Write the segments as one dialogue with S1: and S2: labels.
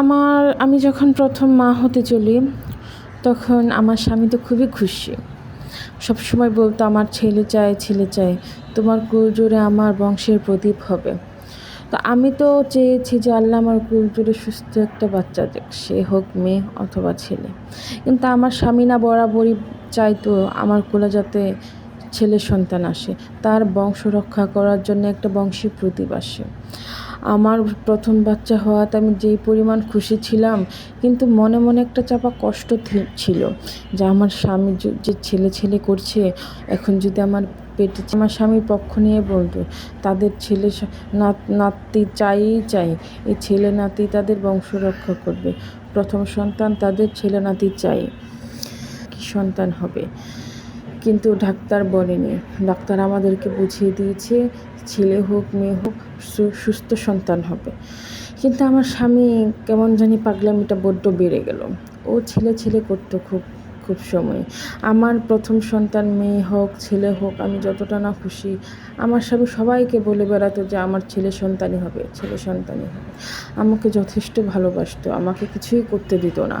S1: আমার, আমি যখন প্রথম মা হতে চলি, তখন আমার স্বামী তো খুবই খুশি। সবসময় বলতো, আমার ছেলে চাই ছেলে চাই তোমার কুলজোরে আমার বংশের প্রদীপ হবে। তো আমি তো চেয়েছি যে আল্লাহ আমার কুলজোরে সুস্থ একটা বাচ্চা দেখ সে হোক মেয়ে অথবা ছেলে। কিন্তু আমার স্বামী না বরাবরই চাইতো আমার কোলে যাতে ছেলে সন্তান আসে, তার বংশ রক্ষা করার জন্য একটা বংশী প্রদীপ আসে। আমার প্রথম বাচ্চা হওয়াতে আমি যেই পরিমাণ খুশি ছিলাম, কিন্তু মনে মনে একটা চাপা কষ্ট ছিল যে আমার স্বামী যে- ছেলে ছেলে করছে, এখন যদি আমার পেটে আমার স্বামীর পক্ষ নিয়ে বলতো তাদের ছেলে নাতি চাই চাই, এই ছেলে নাতি তাদের বংশ রক্ষা করবে, প্রথম সন্তান তাদের ছেলে নাতি চাই, কি সন্তান হবে? কিন্তু ডাক্তার বলেনি। ডাক্তার আমাদেরকে বুঝিয়ে দিয়েছে, ছেলে হোক, মেয়ে হোক সুস্থ সন্তান হবে। কিন্তু আমার স্বামী কেমন জানি পাগলামিটা বড্ড বেড়ে গেল। ও ছেলে ছেলে করতো খুব। খুব সময়। আমার প্রথম সন্তান মেয়ে হোক, ছেলে হোক, আমি যতটা না খুশি, আমার স্বামী সবাইকে বলে বেড়াতো যে আমার ছেলে সন্তানই হবে, ছেলে সন্তানই হবে। আমাকে যথেষ্ট ভালোবাসতো, আমাকে কিছুই করতে দিত না।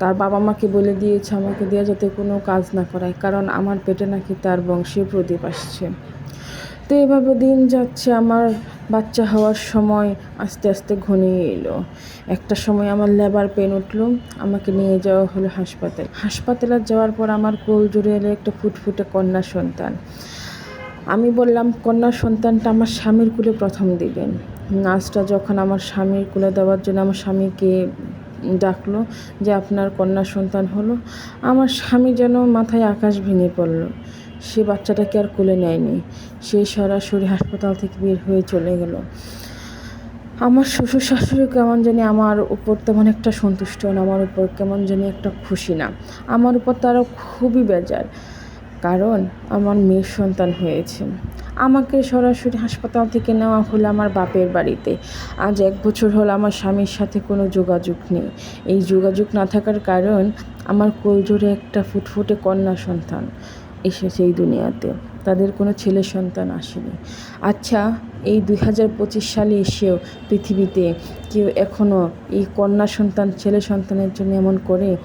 S1: তার বাবা মাকে বলে দিয়েছে, আমাকে দেওয়া যাতে কোনো কাজ না করায়, কারণ আমার পেটে নাকি তার বংশীয় প্রদীপ আসছে। তো এভাবে দিন যাচ্ছে, আমার বাচ্চা হওয়ার সময় আস্তে আস্তে ঘনিয়ে এলো। একটা সময় আমার লেবার পেন উঠল, আমাকে নিয়ে যাওয়া হলো হাসপাতাল। হাসপাতালে যাওয়ার পর আমার কোল জুড়ে এলো একটা ফুটফুটে কন্যা সন্তান। আমি বললাম, কন্যা সন্তানটা আমার স্বামীর কুলে প্রথম দিবেন। নার্সটা যখন আমার স্বামীর কুলে দেওয়ার জন্য আমার স্বামীকে ডাকলো যে, আপনার কন্যা সন্তান হলো। আমার স্বামী যেন মাথায় আকাশ ভেঙে পড়ল। সে বাচ্চাটাকে আর কোলে নেয়নি। সে সরাসরি হাসপাতাল থেকে বের হয়ে চলে গেল। আমার শ্বশুর শাশুড়ি কেমন জানি আমার উপর তেমন একটা সন্তুষ্ট না, আমার উপর কেমন জানি একটা খুশি না। আমার উপর তারা খুবই বেজার, কারণ আমার মেয়ের সন্তান হয়েছে। আমাকে সরাসরি হাসপাতাল থেকে নেওয়া হলো আমার বাপের বাড়িতে। আজ এক বছর হলো আমার স্বামীর সাথে কোনো যোগাযোগ নেই। এই যোগাযোগ না থাকার কারণ আমার কোলজোরে একটা ফুটফুটে কন্যা সন্তান। এসেছে এই দুনিয়াতে। তাদের কোনো ছেলে সন্তান আসেনি। আচ্ছা এই দুই হাজার পঁচিশ সালে এসেও পৃথিবীতে কেউ এখনও এই কন্যা সন্তান, ছেলে সন্তানের জন্য এমন করে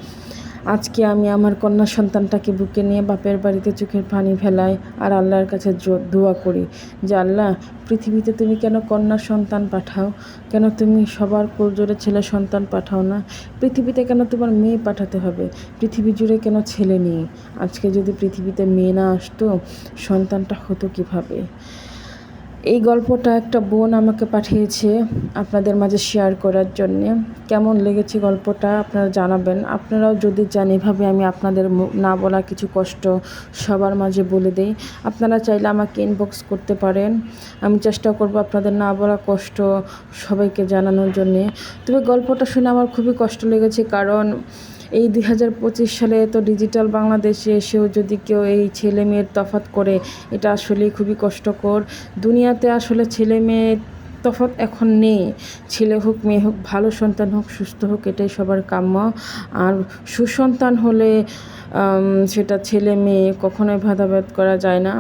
S1: আজকে আমি আমার কন্যা সন্তানটাকে বুকে নিয়ে বাপের বাড়িতে চোখের পানি ফেলাই আর আল্লাহর কাছে দোয়া করি যে, আল্লাহ, পৃথিবীতে তুমি কেন কন্যা সন্তান পাঠাও? কেন তুমি সবার জোরে ছেলে সন্তান পাঠাও না? পৃথিবীতে কেন তোমার মেয়ে পাঠাতে হবে? পৃথিবী জুড়ে কেন ছেলে নেই? আজকে যদি পৃথিবীতে মেয়ে না আসতো, সন্তানটা হতো কীভাবে? এই গল্পটা একটা বোন আমাকে পাঠিয়েছে আপনাদের মাঝে শেয়ার করার জন্যে। কেমন লেগেছে গল্পটা আপনারা জানাবেন। আপনারাও যদি চান এভাবে আমি আপনাদের না বলা কিছু কষ্ট সবার মাঝে বলে দেই, আপনারা চাইলে আমাকে ইনবক্স করতে পারেন। আমি চেষ্টা করব আপনাদের না বলা কষ্ট সবাইকে জানানোর জন্যে। তবে গল্পটা শুনে আমার খুবই কষ্ট লেগেছে কারণ এই দুই হাজার পঁচিশ সালে তো ডিজিটাল বাংলাদেশে এসেও যদি কেউ এই ছেলে মেয়ের তফাত করে, এটা আসলেই খুবই কষ্টকর। দুনিয়াতে আসলে ছেলে মেয়ে তফাৎ এখন নেই। ছেলে হোক, মেয়ে হোক, ভালো সন্তান হোক, সুস্থ হোক, এটাই সবার কাম্য। আর সুসন্তান হলে সেটা ছেলে মেয়ে কখনোই ভেদাভেদ করা যায় না।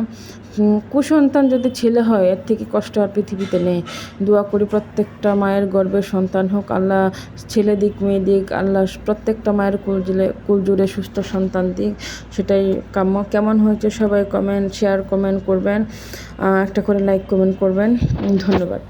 S1: কুসন্তান যদি ছেলে হয়, এর থেকে কষ্ট আর পৃথিবীতে নেই। দোয়া করি প্রত্যেকটা মায়ের গর্বে সন্তান হোক। আল্লাহ ছেলে দিক, মেয়ে দিক, আল্লাহ প্রত্যেকটা মায়ের কুল জুড়ে কুল জুড়ে সুস্থ সন্তান দিক। সেটাই কাম্য। কেমন হয়েছে সবাই কমেন্ট শেয়ার কমেন্ট করবেন। একটা করে লাইক কমেন্ট করবেন। ধন্যবাদ।